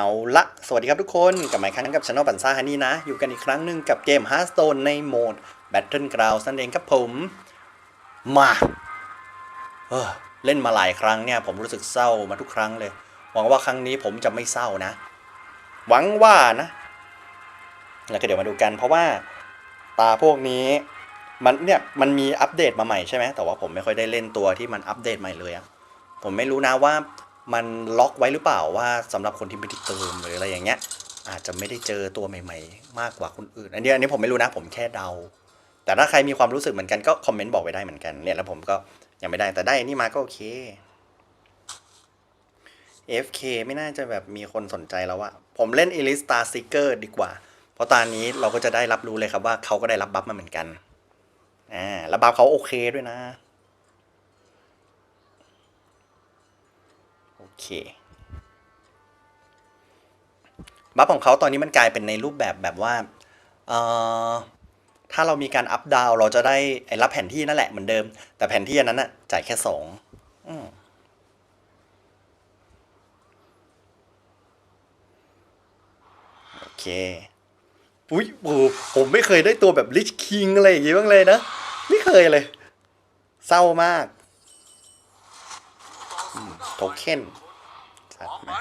เอาละ สวัสดีครับทุกคน กลับมาอีกครั้งกับช anel ปันซ่าฮันนี่นะ อยู่กันอีกครั้งหนึ่งกับเกม Hearthstone ในโหมด Battleground นั่นเองครับผม มาเออเล่นมาหลายครั้งเนี่ย ผมรู้สึกเศร้ามาทุกครั้งเลย หวังว่าครั้งนี้ผมจะไม่เศร้านะ หวังว่านะ แล้วก็เดี๋ยวมาดูกัน เพราะว่าตาพวกนี้ มันเนี่ยมันมีอัปเดตมาใหม่ใช่ไหมแต่ว่าผมไม่ค่อยได้เล่นตัวที่มันอัปเดตใหม่เลยอะผมไม่รู้นะว่า มันล็อกไว้หรือเปล่าว่าสำหรับคนที่ไม่ได้เติมหรืออะไรอย่างเงี้ย อาจจะไม่ได้เจอตัวใหม่ ๆ มากกว่าคนอื่น อันนี้อันนี้ผมไม่รู้นะผมแค่เดา แต่ถ้าใครมีความรู้สึกเหมือนกันก็คอมเมนต์บอกไว้ได้เหมือนกันเนี่ยแล้วผมก็ยังไม่ได้แต่ได้อันนี้มาก็โอเค FK ไม่น่าจะแบบมีคนสนใจแล้วอะผมเล่น e l i s t a r Seeker ดีกว่า เพราะตอนนี้เราก็จะได้รับรู้เลยครับว่าเขาก็ได้รับบัฟมาเหมือนกัน อ่า แล้วบัฟเขาโอเคด้วยนะ โอ เค บัฟของเขาตอนนี้มันกลายเป็นในรูปแบบแบบว่าถ้าเรามีการอัพดาวเราจะได้ไอ้รับแผนที่นั่นแหละเหมือนเดิม แต่แผนที่อันนั้นน่ะจ่ายแค่สองโอเค อุ้ยผมไม่เคยได้ตัวแบบลิชคิงอะไรอย่างงี้บ้างเลยนะ ไม่เคยเลย เศร้ามากโทเค็น จัดมา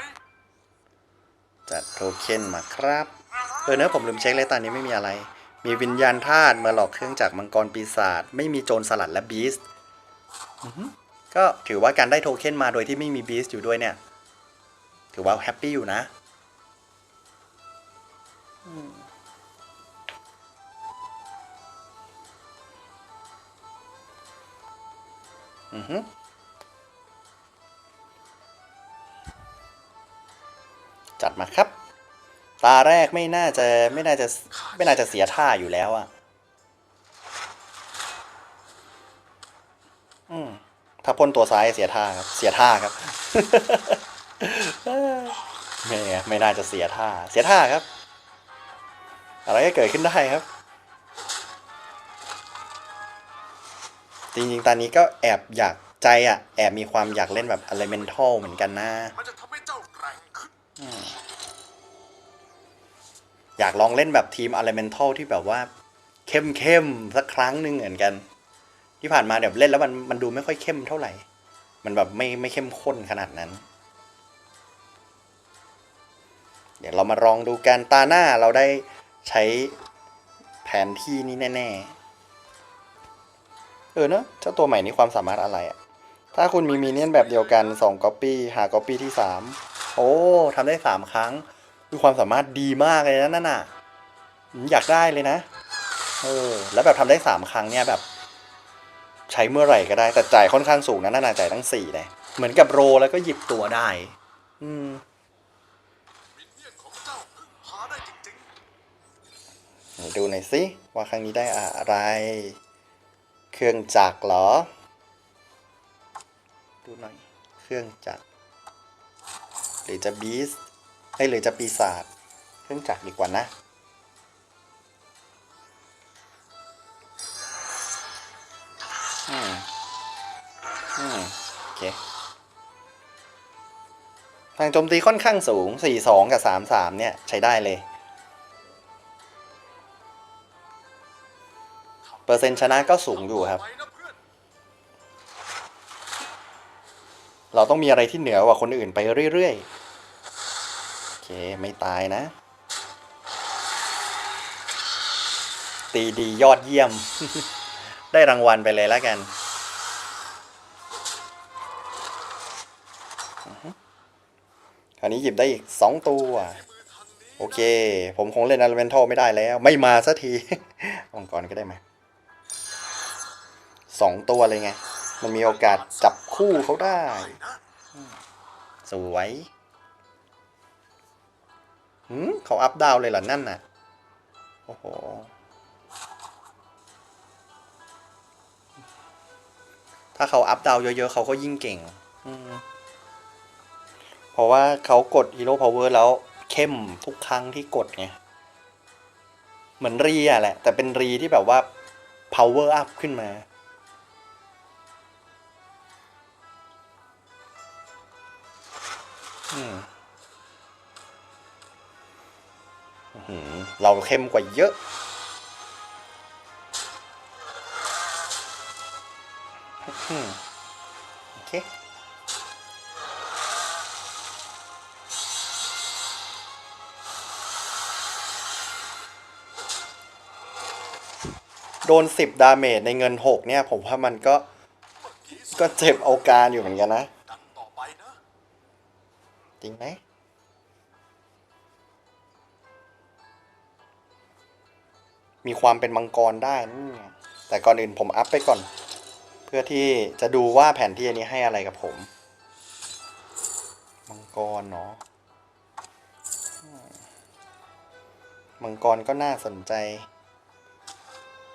จัดโทเค็นมาครับ เออเนอะผมลืมเช็คเลยตอนนี้ไม่มีอะไร มีวิญญาณธาตุมาหลอกเครื่องจากมังกรปีศาจไม่มีโจรสลัดและบีสต์อือหือก็ถือว่าการได้โทเค็นมาโดยที่ไม่มีบีสต์อยู่ด้วยเนี่ย ถือว่าแฮปปี้อยู่นะอือฮึ จัดมาครับ ตาแรกไม่น่าจะไม่น่าจะไม่น่าจะเสียท่าอยู่แล้วอะอืมถ้าพ่นตัวซ้ายเสียท่าครับ เสียท่าครับไม่ไม่น่าจะเสียท่า เสียท่าครับ อะไรก็เกิดขึ้นได้ครับ จริงๆ ตอนนี้ก็แอบอยากใจอะ แอบมีความอยากเล่นแบบ elemental เหมือนกันนะ มันจะากลองเล่นแบบทีมอ elemental ที่แบบว่าเข้มเข้มๆสักครั้งหนึ่งเหมือนกัน ที่ผ่านมาเดี๋ยวเล่นแล้วมันมันดูไม่ค่อยเข้มเท่าไหร่ มันแบบไม่ไม่เข้มข้นขนาดนั้น เดี๋ยวเรามาลองดูกันตาหน้าเราได้ใช้แผนที่นี้แน่ ๆ เออเนอะเจ้าตัวใหม่นี้ความสามารถอะไรอะถ้าคุณมีมีเนียนแบบเดียวกัน2 copy หา copy ที่ 3 โอ้ทำได้ 3 ครั้ง มีความสามารถดีมากเลยนะนั่นน่ะอยากได้เลยนะ เออ แล้วแบบทำได้3ครั้งเนี่ยแบบ ใช้เมื่อไหร่ก็ได้แต่จ่ายค่อนข้างสูงนะนั่นน่ะจ่ายทั้ง4เลยเหมือนกับโรแล้วก็หยิบตัวได้ อืมดูหน่อยสิว่าครั้งนี้ได้อะไร เครื่องจักรเหรอ ดูหน่อย เครื่องจักรหรือจะบีส ให้ยหรือจะปีศาจเครื่องจักรดีกว่านะ อืม อืม โอเคทางโจมตีค่อนข้างสูง 4-2 กับ 3-3 เนี่ย ใช้ได้เลย เปอร์เซ็นต์ชนะก็สูงอยู่ครับ เราต้องมีอะไรที่เหนือกว่าคนอื่นไปเรื่อย ๆ เคไม่ตายนะ ตีดียอดเยี่ยม ได้รางวัลไปเลยแล้วกัน คราวนี้หยิบได้อีกสองตัว โอเค ผมคงเล่น Elemental ไม่ได้แล้ว ไม่มาสักทีมังกรก็ได้ไหมสองตัวเลยไง มันมีโอกาสจับคู่เขาได้ สวย หืมเขาอัพดาวเลยเหรอนั่นน่ะ โอ้โห ถ้าเขาอัพดาวเยอะๆเขาก็ยิ่งเก่ง เพราะว่าเขากดฮีโร่พาวเวอร์แล้วเข้มทุกครั้งที่กดไง เหมือนรีอะแหละ แต่เป็นรีที่แบบว่า power up ขึ้นมา เราเข้มกว่าเยอะ โอเคโดนสิบดาเมจในเงินหกเนี่ย ผมว่ามันก็ ก็เจ็บเอาการอยู่เหมือนกันนะ จริงไหม มีความเป็นมังกรได้นี่แต่ก่อนอื่นผมอัพไปก่อน เพื่อที่จะดูว่าแผนที่อันนี้ให้อะไรกับผม มังกรเนาะมังกรก็น่าสนใจ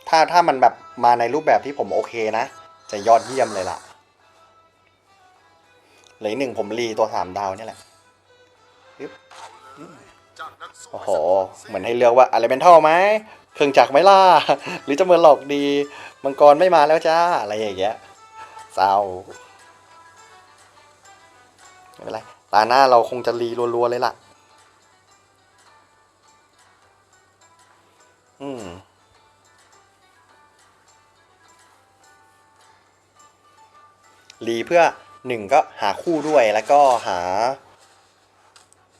ถ้าถ้ามันแบบมาในรูปแบบที่ผมโอเคนะ จะยอดเยี่ยมเลยล่ะเหลือหนึ่งผมรีตัวสามดาวนี่แหละโอ้โห เหมือนให้เลือกว่าอะไรเป็นเท่าไหม เครื่องจักรไหมล่ะหรือจะเมือหลอกดี มังกรไม่มาแล้วจ้า อะไรอย่างเงี้ยเศร้าไม่เป็นไร ตาหน้าเราคงจะรีรัวๆเลยล่ะ อืมรีเพื่อหนึ่งก็หาคู่ด้วยแล้วก็หา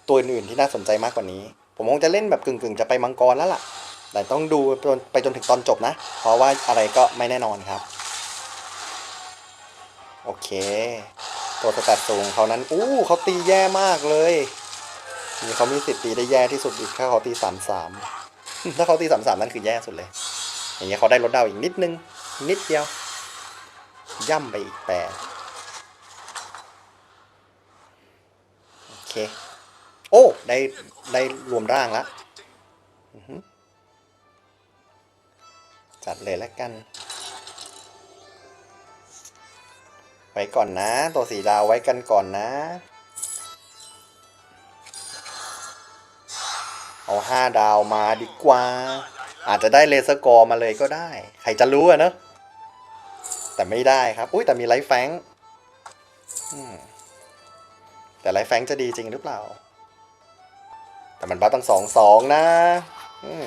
ตัวอื่นๆที่น่าสนใจมากกว่านี้ ผมคงจะเล่นแบบกึ่งๆ จะไปมังกรแล้วล่ะ แต่ต้องดูไปจนถึงตอนจบนะ เพราะว่าอะไรก็ไม่แน่นอนครับ โอเค ตัวสแตทสูงเขานั้น อู้เขาตีแย่มากเลยนี่เขามีสิทธิ์ตีได้แย่ที่สุดอีกถ้าเขาตีสามสามถ้าเขาตีสามสามนั่นคือแย่สุดเลย อย่างเงี้ยเขาได้ลดดาวอีกนิดนึง นิดเดียว ย่ำไปอีกแปดโอเค โอ้ ได้ ได้รวมร่างแล้ว จัดเลยแล้วกัน ไว้ก่อนนะ ตัวสีดาวไว้กันก่อนนะ เอาห้าดาวมาดีกว่า อาจจะได้เลเซอร์กอร์มาเลยก็ได้ ใครจะรู้อะเนอะแต่ไม่ได้ครับ อุ้ยแต่มีไลฟ์แฟงแต่ไลฟ์แฟงจะดีจริงหรือเปล่า แต่มันบัฟตั้งสองสองนะ อืม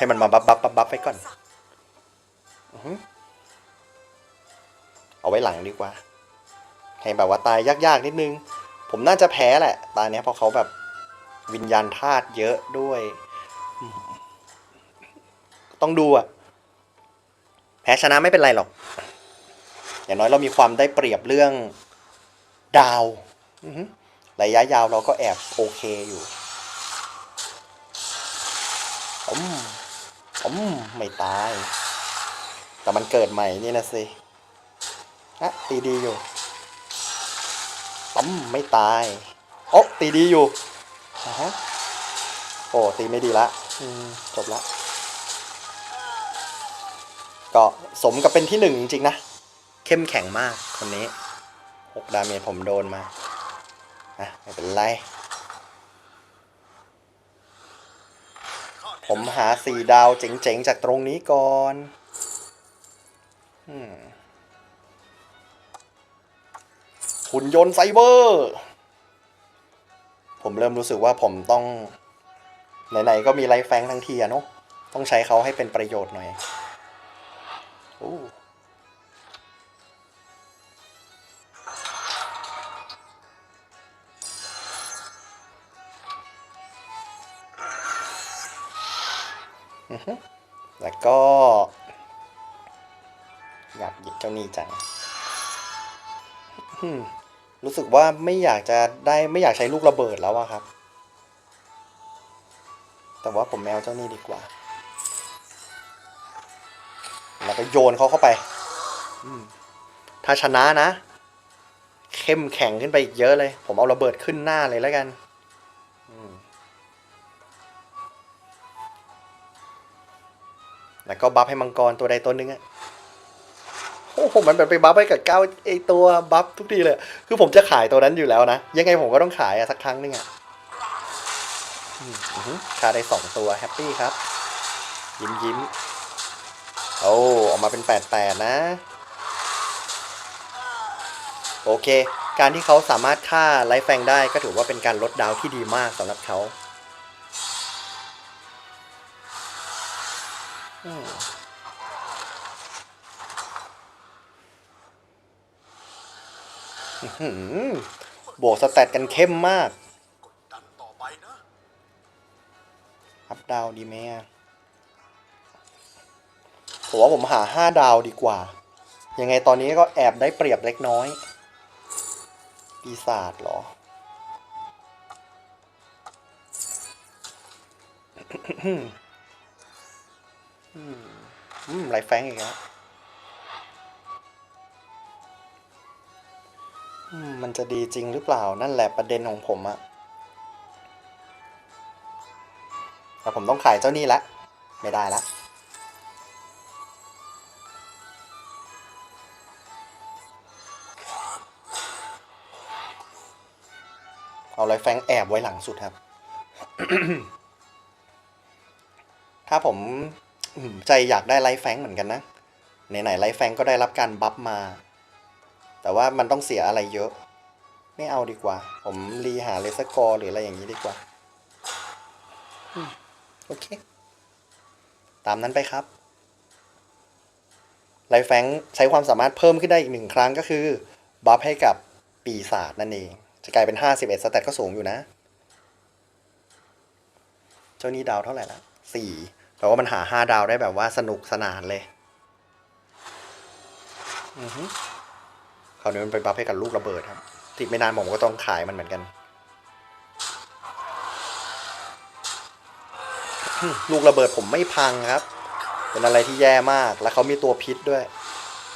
ให้มันมาบัฟบัฟบัฟบัฟไปก่อน เอาไว้หลังดีกว่า ให้แบบว่าตายยากๆนิดนึง ผมน่าจะแพ้แหละ ตาเนี้ยเพราะเขาแบบวิญญาณธาตุเยอะด้วย ต้องดูอะแพ้ชนะไม่เป็นไรหรอก อย่างน้อยเรามีความได้เปรียบเรื่องดาว ระยะยาวเราก็แอบโอเคอยู่ มไม่ตาย แต่มันเกิดใหม่นี่นะสิอะตีดีอยู่ปั๊มไม่ตาย โอ้ตีดีอยู่ฮะโอ้ตีไม่ดีละจบละก็สมกับเป็นที่หนึ่งจริงๆนะ เข้มแข็งมากคนนี้หกดาเมจผมโดนมา อะ ไม่เป็นไร ผมหาสี่ดาวเจ๋งๆ จากตรงนี้ก่อนหุ่นยนต์ไซเบอร์ ผมเริ่มรู้สึกว่าผมต้อง ไหนๆ ก็มีไลฟ์แฟงทั้งทีอะเนาะต้องใช้เขาให้เป็นประโยชน์หน่อย ก็อยากหยิบเจ้านี่จังอืมรู้สึกว่าไม่อยากจะได้ไม่อยากใช้ลูกระเบิดแล้วอะครับ แต่ว่าผมแมวเจ้านี่ดีกว่า แล้วก็โยนเขาเข้าไปอืมถ้าชนะนะ เข้มแข็งขึ้นไปอีกเยอะเลย ผมเอาระเบิดขึ้นหน้าเลยแล้วกัน แล้วก็บัฟให้มังกรตัวใดตัวหนึ่งอะโอ้โหมันแบบไปบัฟให้กับเก้าไอตัวบัฟทุกทีเลย คือผมจะขายตัวนั้นอยู่แล้วนะ ยังไงผมก็ต้องขายอะสักครั้งหนึงอะอืมอือหือค่าได้สองตัวแฮปปี้ครับ ยิ้มยิ้มโอ้ออกมาเป็นแปดแปดนะ โอเค การที่เขาสามารถฆ่าไลฟ์แฟงได้ก็ถือว่าเป็นการลดดาวที่ดีมากสำหรับเขา บวกสแตทกันเข้มมากดันต่อไปนะอัพดาวดีไหมอะผมว่าผมหาห้าดาวดีกว่า ยังไงตอนนี้ก็แอบได้เปรียบเล็กน้อย ปีศาจเหรอ อื มอืมไรแฟงอีกแล้วมันจะดีจริงหรือเปล่านั่นแหละประเด็นของผมอะแต่ผมต้องขายเจ้านี่ละ ไม่ได้ละเอาไรแฟงแอบไว้หลังสุดครับ ถ้าผม ใจอยากได้ไลฟ์แฟงเหมือนกันนะไหนๆไลฟ์แฟงก็ได้รับการบัฟมา แต่ว่ามันต้องเสียอะไรเยอะ ไม่เอาดีกว่า ผมรีหาเลสกอร์หรืออะไรอย่างนี้ดีกว่าโอเค ตามนั้นไปครับไลฟ์แฟงใช้ความสามารถเพิ่มขึ้นได้อีกหนึ่งครั้งก็คือบัฟให้กับปีศาจนั่นเอง จะกลายเป็น 51สแตทก็สูงอยู่นะ เจ้านี้ดาวเท่าไหร่ละสี่ แต่ว่ามันหาห้าดาวได้แบบว่าสนุกสนานเลยอือฮึคราวนี้มันไปบัฟให้กับลูกระเบิดครับติดไม่นานผมก็ต้องขายมันเหมือนกัน ลูกระเบิดผมไม่พังครับ เป็นอะไรที่แย่มากแล้วเขามีตัวพิษด้วย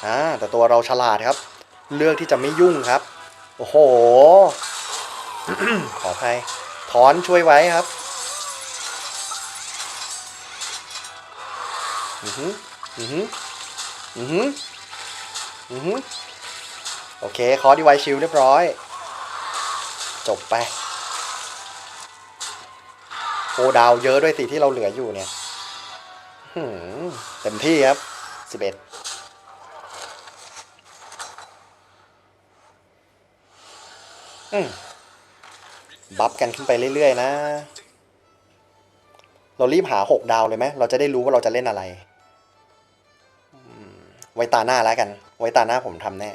อ่าแต่ตัวเราฉลาดครับ เลือกที่จะไม่ยุ่งครับ โอ้โห ขออภัยถอนช่วยไว้ครับ อือหืออือหืออือหืออือโอเค คอดีไวชิลเรียบร้อย จบไปโอดาวเยอะด้วยสิที่เราเหลืออยู่เนี่ยหืมเต็มที่ครับสิบเอ็ดอืมบัฟกันขึ้นไปเรื่อย ๆ นะ เรารีบหาหกดาวเลยไหม เราจะได้รู้ว่าเราจะเล่นอะไร ไว้ตาหน้าแล้วกัน ไว้ตาหน้าผมทำแน่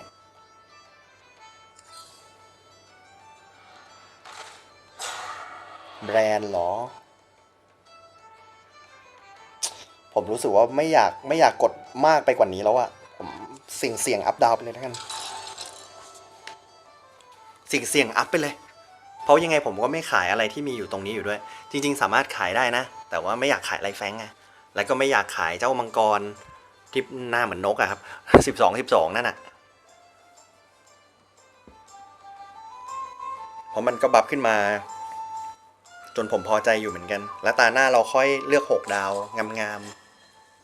แบรนด์เหรอ ผมรู้สึกว่าไม่อยากไม่อยากกดมากไปกว่านี้แล้วอะผมเสี่ยงเสี่ยงอัพดาวไปเลยแล้วกัน เสี่ยงเสี่ยงอัพไปเลย เพราะยังไงผมก็ไม่ขายอะไรที่มีอยู่ตรงนี้อยู่ด้วย จริง ๆ สามารถขายได้นะ แต่ว่าไม่อยากขายไรแฟงไงแล้วก็ไม่อยากขายเจ้ามังกร ที่หน้าเหมือนนกอะครับสิบสองสิบสองนั่นอะเพราะมันก็บัฟขึ้นมา จนผมพอใจอยู่เหมือนกัน แล้วตาหน้าเราค่อยเลือกหกดาวงาม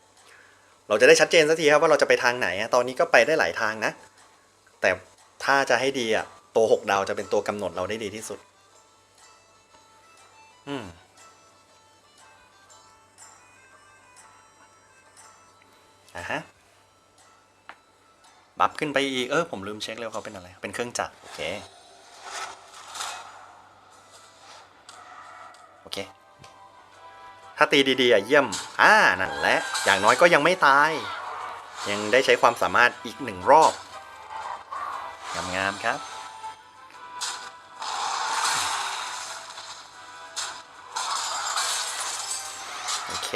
ๆ เราจะได้ชัดเจนสักทีครับว่าเราจะไปทางไหนอะตอนนี้ก็ไปได้หลายทางนะ แต่ถ้าจะให้ดีอะตัวหกดาวจะเป็นตัวกำหนดเราได้ดีที่สุด อืม อะฮะบัฟขึ้นไปอีก เออ ผมลืมเช็คแล้วเขาเป็นอะไร เป็นเครื่องจักร โอเค โอเค ถ้าตีดีๆอะเยี่ยม อ่า นั่นแหละ อย่างน้อยก็ยังไม่ตาย ยังได้ใช้ความสามารถอีกหนึ่งรอบ งามๆครับโอเค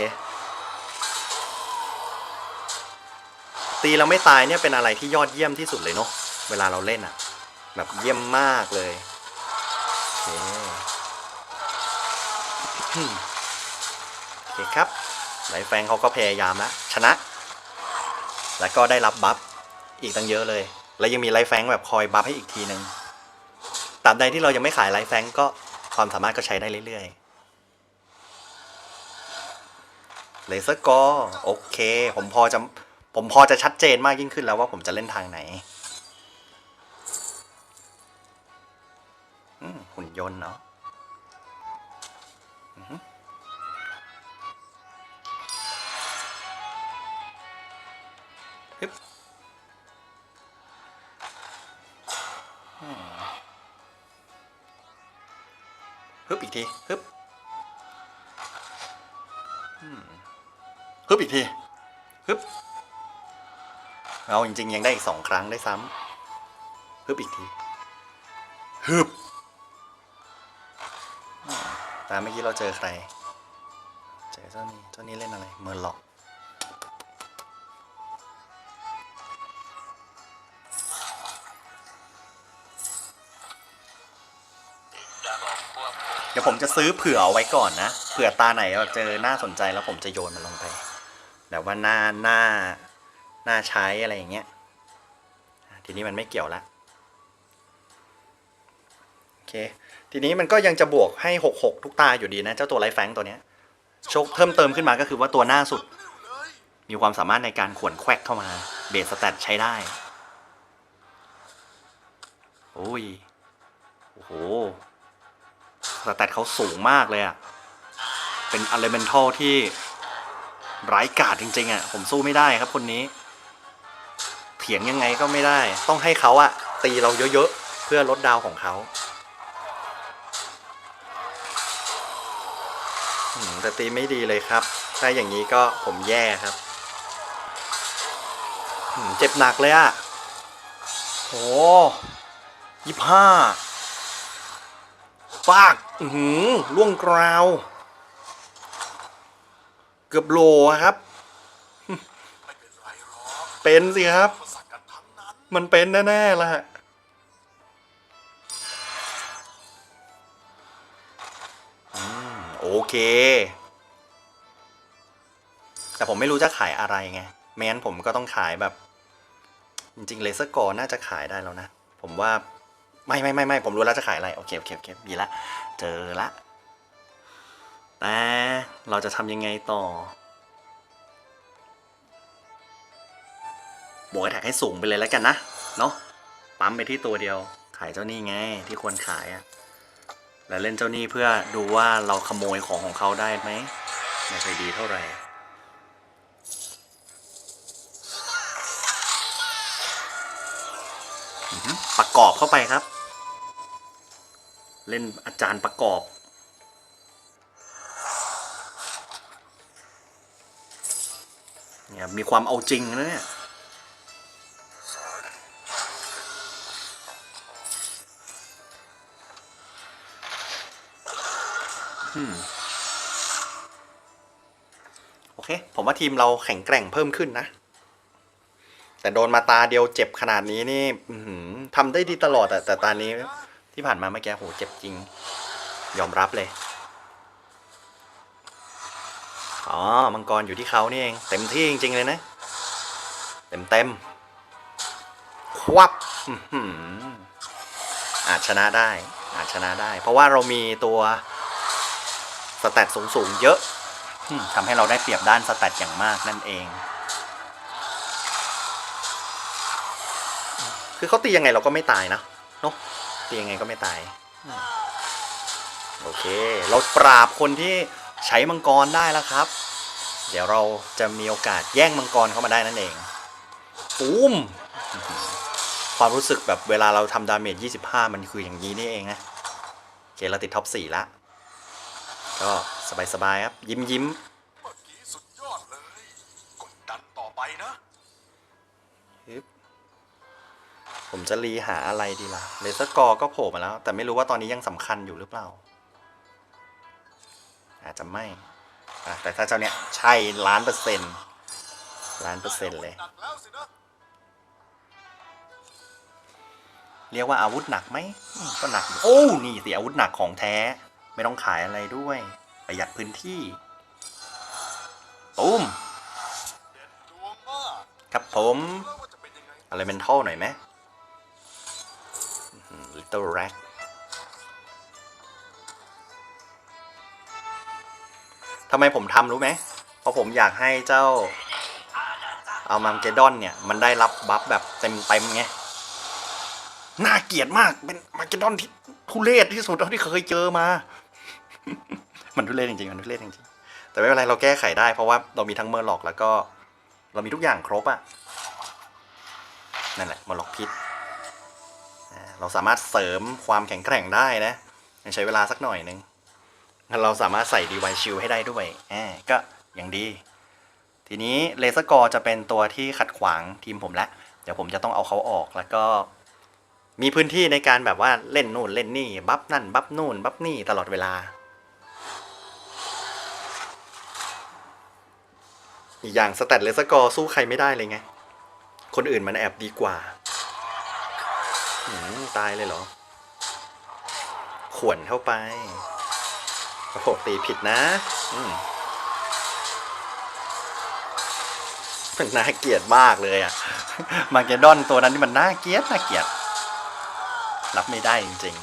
ตีเราไม่ตายเนี่ยเป็นอะไรที่ยอดเยี่ยมที่สุดเลยเนาะเวลาเราเล่นอะแบบเยี่ยมมากเลยโอเคโอเคครับไหลแฟงเขาก็พยายามแล้วชนะ แล้วก็ได้รับบัฟอีกตั้งเยอะเลย แล้วยังมีไลฟ์แฟงแบบคอยบัฟให้อีกทีหนึ่งตราบใดที่เรายังไม่ขายไลฟ์แฟงก็ความสามารถก็ใช้ได้เรื่อยๆเลเซอร์กอโอเค ผมพอจะ ผมพอจะชัดเจนมากยิ่งขึ้นแล้วว่าผมจะเล่นทางไหนหุ่นยนต์เนาะฮึบอีกทีฮึบฮึบอีกที เอาจริงๆ ยังได้อีกสองครั้งได้ซ้ำฮึบอีกทีฮึบตามเมื่อกี้เราเจอใคร เจอเจ้านี้เจ้านี้เล่นอะไรเมอร์ล็อกเดี๋ยวผมจะซื้อเผื่อเอาไว้ก่อนนะ เผื่อตาไหนเราเจอหน่าสนใจแล้วผมจะโยนมันลงไปแบบว่าหน้าหน้า น้าใช้อะไรอย่างเงี้ยทีนี้มันไม่เกี่ยวละโอเคทีนี้มันก็ยังจะบวกให้หกหกทุกตาอยู่ดีนะ เจ้าตัวไลฟ์แฟงตัวเนี้ยโชคเพิ่มเติมขึ้นมาก็คือว่าตัวหน้าสุด มีความสามารถในการขวนแควกเข้ามา เบสสแตทใช้ได้โอ้ยโอ้โหสแตทเขาสูงมากเลยอะเป็นอเลเมนทัลที่ร้ายกาจจริงๆอะผมสู้ไม่ได้ครับคนนี้ เถียงยังไงก็ไม่ได้ ต้องให้เขาอะตีเราเยอะๆ เพื่อลดดาวของเขาแต่ตีไม่ดีเลยครับ ถ้าอย่างนี้ก็ผมแย่ครับ เจ็บหนักเลยอะโอ้ยี่ห้าปากหือล่วงกราว เกือบโลครับ เป็นสิครับ มันเป็นแน่ๆแหละอืมโอเค แต่ผมไม่รู้จะขายอะไรไงไม่งั้นผมก็ต้องขายแบบ จริงๆเลเซอร์กอน่าจะขายได้แล้วนะ ผมว่าไม่ไม่ไม่ไม่ผมรู้แล้วจะขายอะไร โอเคโอเคโอเคมีละ เจอละแต่เราจะทำยังไงต่อ บวกแท็กให้สูงไปเลยแล้วกันนะ เนาะปั๊มไปที่ตัวเดียว ขายเจ้านี่ไงที่ควรขายอะแล้วเล่นเจ้านี่เพื่อดูว่าเราขโมยของของเขาได้ไหมไม่ค่อยดีเท่าไหร่ประกอบเข้าไปครับ เล่นอาจารย์ประกอบเนี่ยมีความเอาจริงนะเนี่ย โอเค ผมว่าทีมเราแข็งแกร่งเพิ่มขึ้นนะ แต่โดนมาตาเดียวเจ็บขนาดนี้นี่ทำได้ดีตลอดแต่ตานี้ ที่ผ่านมาเมื่อกี้โหเจ็บจริง ยอมรับเลย อ๋อ มังกรอยู่ที่เขานี่เอง เต็มที่จริง ๆ เลยนะ เต็มเต็มควับอื้อหืออาจชนะได้ อาจชนะได้ เพราะว่าเรามีตัว สแตทสูงๆเยอะอืมทำให้เราได้เปรียบด้านสแตทอย่างมากนั่นเอง คือเขาตียังไงเราก็ไม่ตายนะเนาะตียังไงก็ไม่ตายอืมโอเค เราปราบคนที่ใช้มังกรได้แล้วครับ เดี๋ยวเราจะมีโอกาสแย่งมังกรเข้ามาได้นั่นเองตูมอื้อหือความรู้สึกแบบเวลาเราทำดาเมจ25 มันคืออย่างนี้นี่เองนะ โอเค เราติดท็อป 4 ละ ก็สบายๆครับ ยิ้มยิ้มเมื่อกี้สุดยอดเลย กดดันต่อไปนะๆฮึบผมจะรีหาอะไรดีล่ะเลเซอร์กอก็โผล่มาแล้ว แต่ไม่รู้ว่าตอนนี้ยังสำคัญอยู่หรือเปล่า อาจจะไม่อะแต่ถ้าเจ้าเนี้ยใช่ล้านเปอร์เซ็นต์ล้านเปอร์เซ็นต์เลย หนักแล้วสินะเรียกว่าอาวุธหนักไหมอืมก็หนักอยู่โอ้ นี่สิอาวุธหนักของแท้ ไม่ต้องขายอะไรด้วย ประหยัดพื้นที่ตุ้มครับผม อะไรเมนทัลหน่อยไหม Little r a c ทำไมผมทำรู้ไหม เพราะผมอยากให้เจ้าเอามังเกดอนเนี่ย มันได้รับบัฟแบบเต็มเต็มๆไง น่าเกลียดมาก เป็นมังเกดอนที่ทุเรศที่สุดเท่าที่เคยเจอมา มันทุเรศจริงๆมันทุเรศจริงๆแต่ไม่เป็นไรเราแก้ไขได้ เพราะว่าเรามีทั้งเมอร์ล็อกแล้วก็ เรามีทุกอย่างครบอะนั่นแหละมอร์ล็อกพิษเราสามารถเสริมความแข็งแกร่งได้นะยังใช้เวลาสักหน่อยหนึงเราสามารถใส่ดีไวชิลให้ได้ด้วยแอบก็อย่างดี ทีนี้เลเซอร์กอจะเป็นตัวที่ขัดขวางทีมผมละเดี๋ยวผมจะต้องเอาเขาออกแล้วก็ มีพื้นที่ในการแบบว่าเล่นนู่นเล่นนี่ บัฟนั่น บัฟนู่น บัฟนี่ตลอดเวลา อีกอย่างสแตทเลสกอร์สู้ใครไม่ได้เลยไง คนอื่นมันแอบดีกว่าตายเลยเหรอ ขวนเข้าไป โอ้โห ตีผิดนะมมันน่าเกลียดมากเลยอะมาเกดอนตัวนั้นนี่มันน่าเกลียดน่าเกลียด รับไม่ได้จริง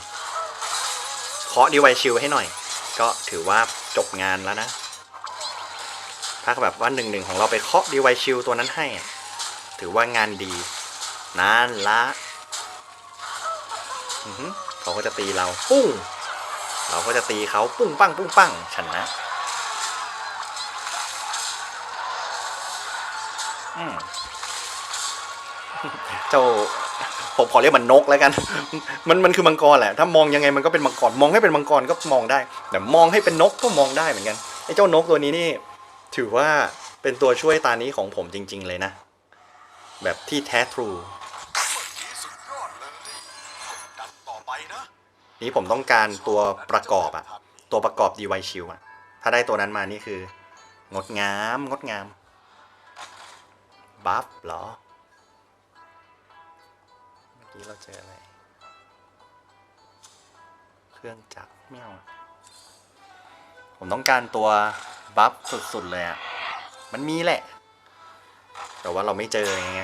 ๆเคาะดีไวชิลให้หน่อย ก็ถือว่าจบงานแล้วนะ ถ้าแบบว่าหนึ่งหนึ่งของเราไปเคาะดีไวชิลตัวนั้นให้ ถือว่างานดีนั่นละเขาก็จะตีเราปุ้ง เราก็จะตีเขาปุ้งปั้ง ปุ้งปั้งชนะอืมเจ้าผมขอเรียกมันนกแล้วกัน มันมันคือมังกรแหละ ถ้ามองยังไงมันก็เป็นมังกร มองให้เป็นมังกรก็มองได้ แต่มองให้เป็นนกก็มองได้เหมือนกัน ไอ้เจ้านกตัวนี้นี่ ถือว่าเป็นตัวช่วยตานี้ของผมจริง ๆ เลยนะ แบบที่แท้ทรูเมื่อกี้สุดยอดเลยดันต่อไปนะนี้ผมต้องการตัวประกอบอะตัวประกอบดีไวชิลอะถ้าได้ตัวนั้นมานี่คือ งดงาม งดงามบัฟเหรอ เมื่อกี้เราเจออะไร เครื่องจักรไม่เอาผมต้องการตัว บัฟสุดๆเลยอะมันมีแหละ แต่ว่าเราไม่เจอไง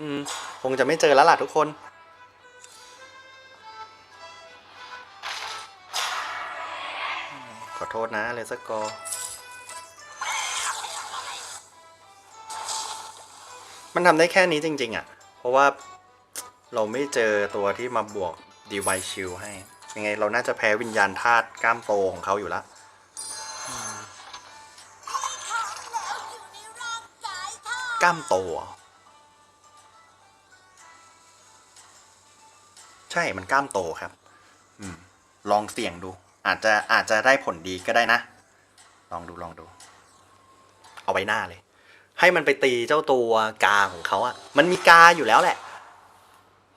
อืม คงจะไม่เจอแล้วล่ะทุกคน ขอโทษนะเลสกอร์มันทำได้แค่นี้จริง ๆอะ เพราะว่าเราไม่เจอตัวที่มาบวกดีไวชิลให้ ยังไงเราน่าจะแพ้วิญญาณธาตุกล้ามโตของเขาอยู่แล้วกล้ามโตใช่มันกล้ามโตครับ อืม ลองเสี่ยงดู อาจจะอาจจะได้ผลดีก็ได้นะ ลองดูลองดู เอาไว้หน้าเลย ให้มันไปตีเจ้าตัวกาของเขาอะมันมีกาอยู่แล้วแหละ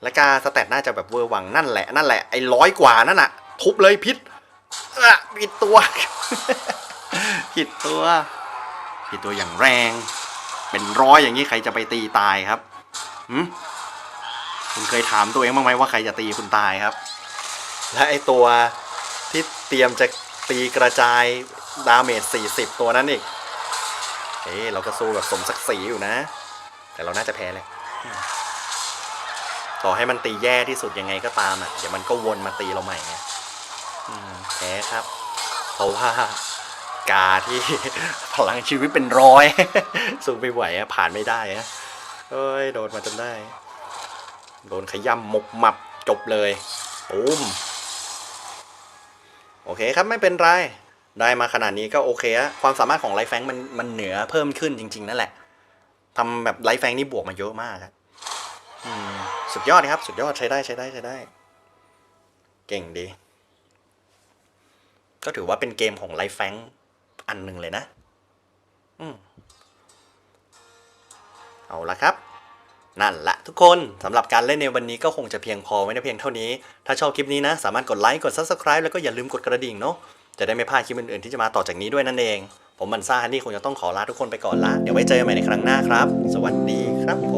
และกาสแตทน่าจะแบบเวอร์วังนั่นแหละนั่นแหละไอ้ร้อยกว่านั่นอะทุบเลยพิษอะผิดตัว ผิดตัว ผิดตัวอย่างแรง เป็นร้อยอย่างนี้ใครจะไปตีตายครับหืมคุณเคยถามตัวเองบ้างไหมว่าใครจะตีคุณตายครับ และไอตัวที่เตรียมจะตีกระจายดาเมจ40 ตัวนั้นอีก เอ้เราก็สู้แบบสมศักดิ์ศรีอยู่นะ แต่เราน่าจะแพ้เลย ต่อให้มันตีแย่ที่สุดยังไงก็ตามอะเดี๋ยวมันก็วนมาตีเราใหม่ไงแพ้ครับ เพราะว่ากาที่พลังชีวิตเป็นร้อยสู้ไม่ไหวอะผ่านไม่ได้อะเอ้ยโดนมาจนได้ โดนขย่ำหมกหมับจบเลยตูมโอเคครับไม่เป็นไร ได้มาขนาดนี้ก็โอเคอะความสามารถของไลฟ์แฟงมันมันเหนือเพิ่มขึ้นจริง ๆ นั่นแหละทำแบบไลฟ์แฟงนี่บวกมาเยอะมากครับอืม สุดยอดครับ สุดยอดใช้ได้ใช้ได้ใช้ได้ เก่งดี ก็ถือว่าเป็นเกมของไลฟ์แฟงอันหนึ่งเลยนะ อืมเอาละครับ นั่นละทุกคนสำหรับการเล่นในวันนี้ก็คงจะเพียงพอไม่ได้เพียงเท่านี้ ถ้าชอบคลิปนี้นะ สามารถกดไลค์กด Subscribe แล้วก็อย่าลืมกดกระดิ่งเนาะจะได้ไม่พลาดคลิปอื่นๆที่จะมาต่อจากนี้ด้วยนั่นเอง ผมมันซ่าฮันนี่คงจะต้องขอลาทุกคนไปก่อนละ เดี๋ยวไว้เจอกันใหม่ในครั้งหน้าครับ สวัสดีครับผม